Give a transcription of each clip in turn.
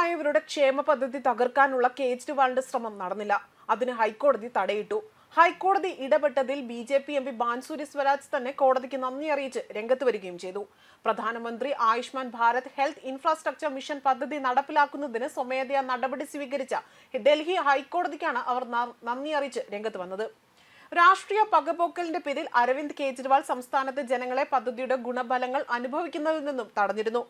പ്രായമായവരുടെ ക്ഷേമ പദ്ധതി തകർക്കാനുള്ള കേജ്രിവാളിന്റെ ശ്രമം നടന്നില്ല. അതിന് ഹൈക്കോടതി തടയിട്ടു. ഹൈക്കോടതി ഇടപെട്ടതിൽ B J P M P Bansuri Swaraj തന്നെ കോടതിക്ക് നന്ദി അറിയിച്ച് രംഗത്ത് വരികയും ചെയ്തു. പ്രധാനമന്ത്രി Ayushman Bharat health infrastructure mission പദ്ധതി നടപ്പിലാക്കുന്നതിന് സ്വമേധയാ നടപടി സ്വീകരിച്ച ഡൽഹി ഹൈക്കോടതിക്കാണ് അവർ നന്ദി അറിയിച്ച് രംഗത്ത് വന്നത്. രാഷ്ട്രീയ പകപോക്കലിന്റെ പേരിൽ അരവിന്ദ് കെജ്രിവാൾ സംസ്ഥാനത്തെ ജനങ്ങളെ പദ്ധതിയുടെ ഗുണഫലങ്ങൾ അനുഭവിക്കുന്നതിൽ നിന്നും തടഞ്ഞിരുന്നു.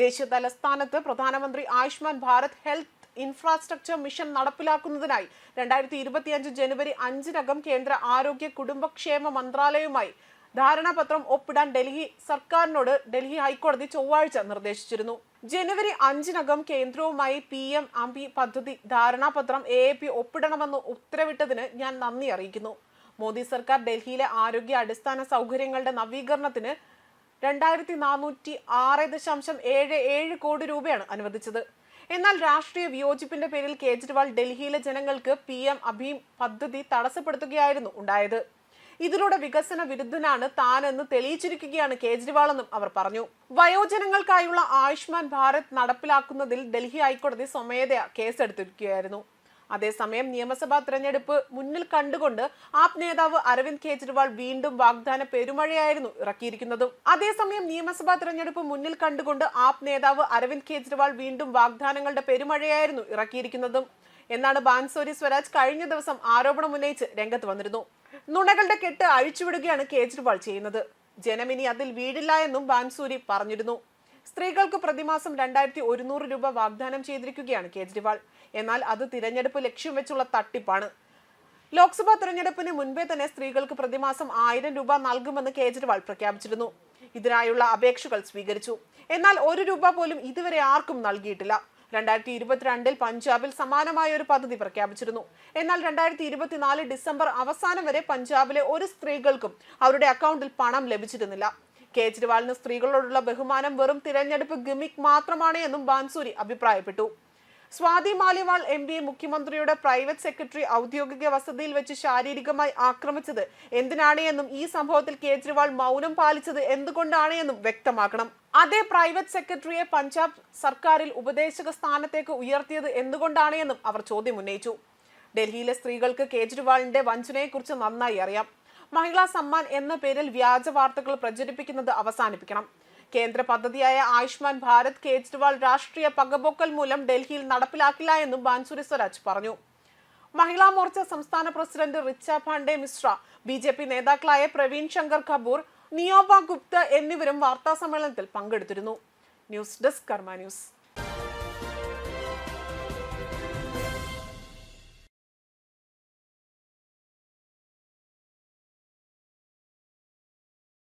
ദേശീയ തലസ്ഥാനത്ത് പ്രധാനമന്ത്രി Ayushman Bharat health infrastructure mission നടപ്പിലാക്കുന്നതിനായി രണ്ടായിരത്തി ഇരുപത്തിയഞ്ച് ജനുവരി അഞ്ചിനകം കേന്ദ്ര ആരോഗ്യ കുടുംബക്ഷേമ മന്ത്രാലയവുമായി ധാരണാപത്രം ഒപ്പിടാൻ ഡൽഹി സർക്കാരിനോട് ഡൽഹി ഹൈക്കോടതി ചൊവ്വാഴ്ച നിർദ്ദേശിച്ചിരുന്നു. ജനുവരി അഞ്ചിനകം കേന്ദ്രവുമായി പി എം അംബി പദ്ധതി ധാരണാപത്രം എ എ പി ഒപ്പിടണമെന്ന് ഉത്തരവിട്ടതിന് ഞാൻ നന്ദി അറിയിക്കുന്നു. മോദി സർക്കാർ ഡൽഹിയിലെ ആരോഗ്യ അടിസ്ഥാന സൗകര്യങ്ങളുടെ നവീകരണത്തിന് രണ്ടായിരത്തി നാനൂറ്റി ആറ് ദശാംശം ഏഴ് ഏഴ് കോടി രൂപയാണ് അനുവദിച്ചത്. എന്നാൽ രാഷ്ട്രീയ വിയോജിപ്പിന്റെ പേരിൽ കേജ്രിവാൾ ഡൽഹിയിലെ ജനങ്ങൾക്ക് പി എം അഭീം പദ്ധതി തടസ്സപ്പെടുത്തുകയായിരുന്നു ഉണ്ടായത്. ഇതിലൂടെ വികസന വിരുദ്ധനാണ് താനെന്ന് തെളിയിച്ചിരിക്കുകയാണ് കേജ്രിവാൾ എന്നും അവർ പറഞ്ഞു. വയോജനങ്ങൾക്കായുള്ള ആയുഷ്മാൻ ഭാരത് നടപ്പിലാക്കുന്നതിൽ ഡൽഹി ഹൈക്കോടതി സ്വമേധയാ കേസെടുത്തിരിക്കുകയായിരുന്നു. അതേസമയം നിയമസഭാ തെരഞ്ഞെടുപ്പ് മുന്നിൽ കണ്ടുകൊണ്ട് ആപ് നേതാവ് അരവിന്ദ് കെജ്രിവാൾ വീണ്ടും വാഗ്ദാന പെരുമഴയായിരുന്നു ഇറക്കിയിരിക്കുന്നത്. അതേസമയം നിയമസഭാ തെരഞ്ഞെടുപ്പ് മുന്നിൽ കണ്ടുകൊണ്ട് ആപ് നേതാവ് അരവിന്ദ് കെജ്രിവാൾ വീണ്ടും വാഗ്ദാനങ്ങളുടെ പെരുമഴയായിരുന്നു ഇറക്കിയിരിക്കുന്നതും. എന്നാണ് ബാൻസോരി സ്വരാജ് കഴിഞ്ഞ ദിവസം ആരോപണം ഉന്നയിച്ച് രംഗത്ത് വന്നിരുന്നു. നുണകളുടെ കെട്ട് അഴിച്ചുവിടുകയാണ് കേജ്രിവാൾ ചെയ്യുന്നത്. ജനമിനി അതിൽ വീടില്ല എന്നും ബാൻസൂരി പറഞ്ഞിരുന്നു. സ്ത്രീകൾക്ക് പ്രതിമാസം രണ്ടായിരത്തി ഒരുന്നൂറ് രൂപ വാഗ്ദാനം ചെയ്തിരിക്കുകയാണ് കേജ്രിവാൾ. എന്നാൽ അത് തിരഞ്ഞെടുപ്പ് ലക്ഷ്യം വെച്ചുള്ള തട്ടിപ്പാണ്. ലോക്സഭാ തെരഞ്ഞെടുപ്പിന് മുൻപേ തന്നെ സ്ത്രീകൾക്ക് പ്രതിമാസം ആയിരം രൂപ നൽകുമെന്ന് കേജ്രിവാൾ പ്രഖ്യാപിച്ചിരുന്നു. ഇതിനായുള്ള അപേക്ഷകൾ സ്വീകരിച്ചു. എന്നാൽ ഒരു രൂപ പോലും ഇതുവരെ ആർക്കും നൽകിയിട്ടില്ല. രണ്ടായിരത്തി ഇരുപത്തിരണ്ടിൽ പഞ്ചാബിൽ സമാനമായ ഒരു പദ്ധതി പ്രഖ്യാപിച്ചിരുന്നു. എന്നാൽ രണ്ടായിരത്തി ഇരുപത്തിനാല് ഡിസംബർ അവസാനം വരെ പഞ്ചാബിലെ ഒരു സ്ത്രീകൾക്കും അവരുടെ അക്കൗണ്ടിൽ പണം ലഭിച്ചിരുന്നില്ല. കേജ്രിവാളിന് സ്ത്രീകളോടുള്ള ബഹുമാനം വെറും തിരഞ്ഞെടുപ്പ് ഗിമിക് മാത്രമാണ് എന്നും ബാൻസൂരി അഭിപ്രായപ്പെട്ടു. സ്വാതി മാലിവാൾ എം പി മുഖ്യമന്ത്രിയുടെ പ്രൈവറ്റ് സെക്രട്ടറി ഔദ്യോഗിക വസതിയിൽ വെച്ച് ശാരീരികമായി ആക്രമിച്ചത് എന്തിനാണ് എന്നും ഈ സംഭവത്തിൽ കേജ്രിവാൾ മൗനം പാലിച്ചത് എന്തുകൊണ്ടാണ് എന്നും വ്യക്തമാക്കണം. അതേ പ്രൈവറ്റ് സെക്രട്ടറിയെ പഞ്ചാബ് സർക്കാരിൽ ഉപദേശക സ്ഥാനത്തേക്ക് ഉയർത്തിയത് എന്തുകൊണ്ടാണ് എന്നും അവർ ചോദ്യം ഉന്നയിച്ചു. ഡൽഹിയിലെ സ്ത്രീകൾക്ക് കേജ്രിവാളിന്റെ വഞ്ചനയെക്കുറിച്ച് നന്നായി അറിയാം. മഹിളാ സമ്മാൻ എന്ന പേരിൽ വ്യാജ വാർത്തകൾ പ്രചരിപ്പിക്കുന്നത് അവസാനിപ്പിക്കണം. കേന്ദ്ര പദ്ധതിയായ ആയുഷ്മാൻ ഭാരത് കേജ്രിവാൾ രാഷ്ട്രീയ പകപോക്കൽ മൂലം ഡൽഹിയിൽ നടപ്പിലാക്കില്ല എന്നും ബാൻസുരി സ്വരാജ് പറഞ്ഞു. മഹിളാ മോർച്ച സംസ്ഥാന president Richa Pandey Mishra B J P നേതാക്കളായ പ്രവീൺ ശങ്കർ കപൂർ നിയോബ ഗുപ്ത എന്നിവരും വാർത്താ സമ്മേളനത്തിൽ പങ്കെടുത്തിരുന്നു. News desk Karma news.